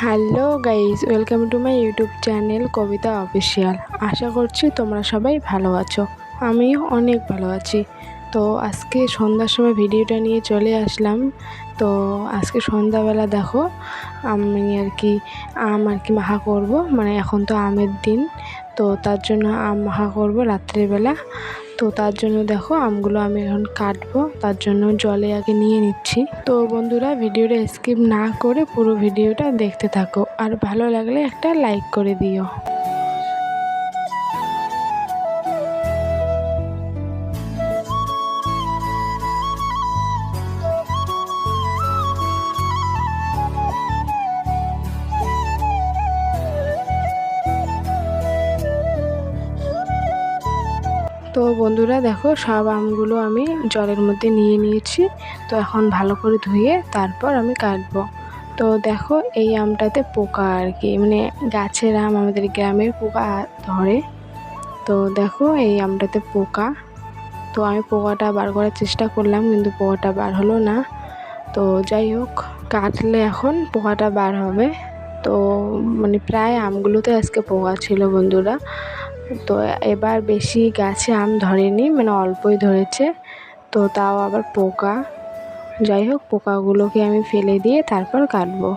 Hello guys welcome to my YouTube channel Kabita official আশা করছি তোমরা সবাই ভালো আছো। আমিও অনেক ভালো আছি। তো আজকে সন্ধ্যার সময় ভিডিওটা নিয়ে চলে আসলাম। তো আজকে সন্ধ্যাবেলা দেখো, আমি আর কি আম আর কি মাখা করব। মানে এখন তো আমের দিন। তো তার জন্য আম মাখা করব রাত্রেবেলা তো তার জন্য দেখো আমগুলো আমি এখন কাটবো, তার জন্য জলে আগে নিয়ে নিচ্ছি। তো বন্ধুরা, ভিডিওটা স্কিপ না করে পুরো ভিডিওটা দেখতে থাকো, আর ভালো লাগলে একটা লাইক করে দিও। তো বন্ধুরা দেখো, সব আমগুলো আমি জলের মধ্যে নিয়ে নিয়েছি। তো এখন ভালো করে ধুয়ে তারপর আমি কাটবো। তো দেখো, এই আমটাতে পোকা আর কি মানে গাছের আম আমাদের গ্রামের পোকা ধরে। তো দেখো, এই আমটাতে পোকা। তো আমি পোকাটা বার করার চেষ্টা করলাম, কিন্তু পোকাটা বার হলো না। তো যাই হোক, কাটলে এখন পোকাটা বার হবে। তো মানে প্রায় আমগুলোতে আজকে পোকা ছিল বন্ধুরা। তো এবার বেশি গাছে আম ধরেনি মানে অল্পই ধরেছে। তো তাও আবার পোকা। যাই হোক, পোকাগুলোকে আমি ফেলে দিয়ে তারপর কাটবো।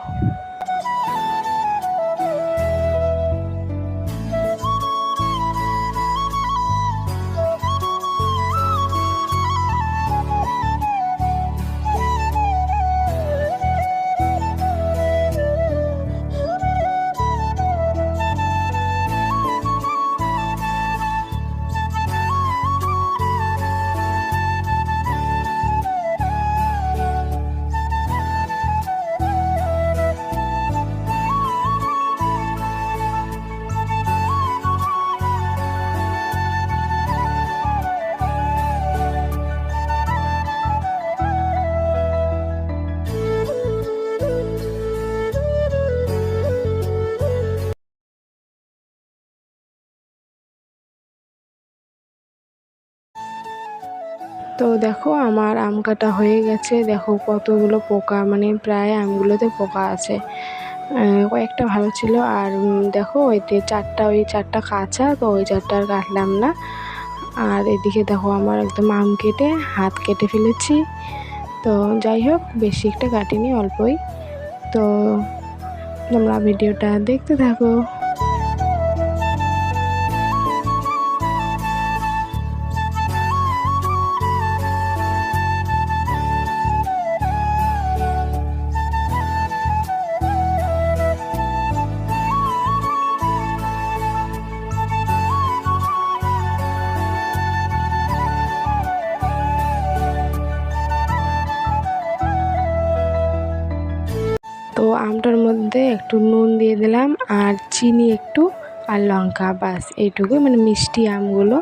তো দেখো আমার আম কাটা হয়ে গেছে। দেখো কতগুলো পোকা মানে প্রায় আমগুলোতে পোকা আছে। কয়েকটা ভালো ছিল আর দেখো ওইতে চারটা, ওই চারটা কাঁচা, তো ওই চারটা আর কাটলাম না। আর এদিকে দেখো আমার একদম আম কেটে হাত কেটে ফেলেছি। তো যাই হোক, বেশি একটা কাটিনি, অল্পই। তো তোমরা ভিডিওটা দেখতে থাকো। তো আমটার মধ্যে একটু নুন দিয়ে দিলাম আর চিনি একটু আর লঙ্কা বাস এইটুকুই মানে মিষ্টি আমগুলো।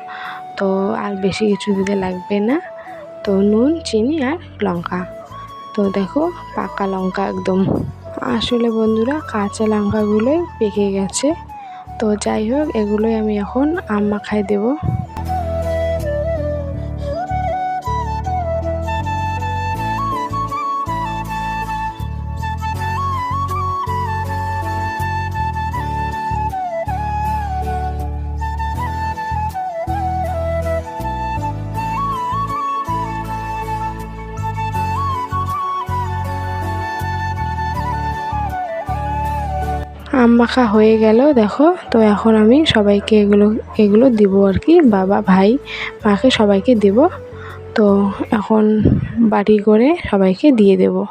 তো আর বেশি কিছু দিতে লাগবে না। তো নুন, চিনি আর লঙ্কা। তো দেখো পাকা লঙ্কা একদম। আসলে বন্ধুরা কাঁচা লঙ্কাগুলোই পেকে গেছে। তো যাই হোক, এগুলোই আমি এখন আম মাখায় দেবো। আম মাখা হয়ে গেল, দেখো। তো এখন আমি সবাইকে এগুলো এগুলো দিব আর কি। বাবা, ভাই, মাকে সবাইকে দেব। তো এখন বাড়ি করে সবাইকে দিয়ে দেবো।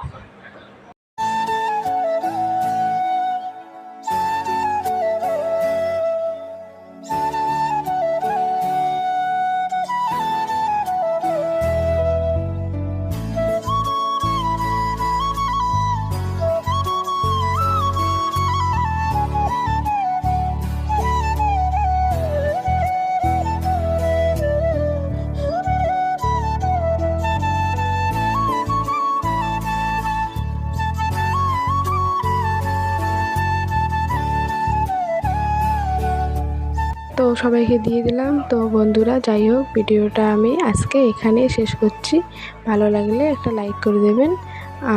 তো সবাইকে দিয়ে দিলাম। তো বন্ধুরা, যাই হোক, ভিডিওটা আমি আজকে এখানে শেষ করছি। ভালো লাগলে একটা লাইক করে দেবেন।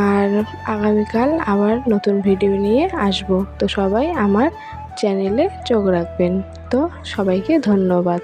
আর আগামীকাল আবার নতুন ভিডিও নিয়ে আসব। তো সবাই আমার চ্যানেলে চোখ রাখবেন। তো সবাইকে ধন্যবাদ।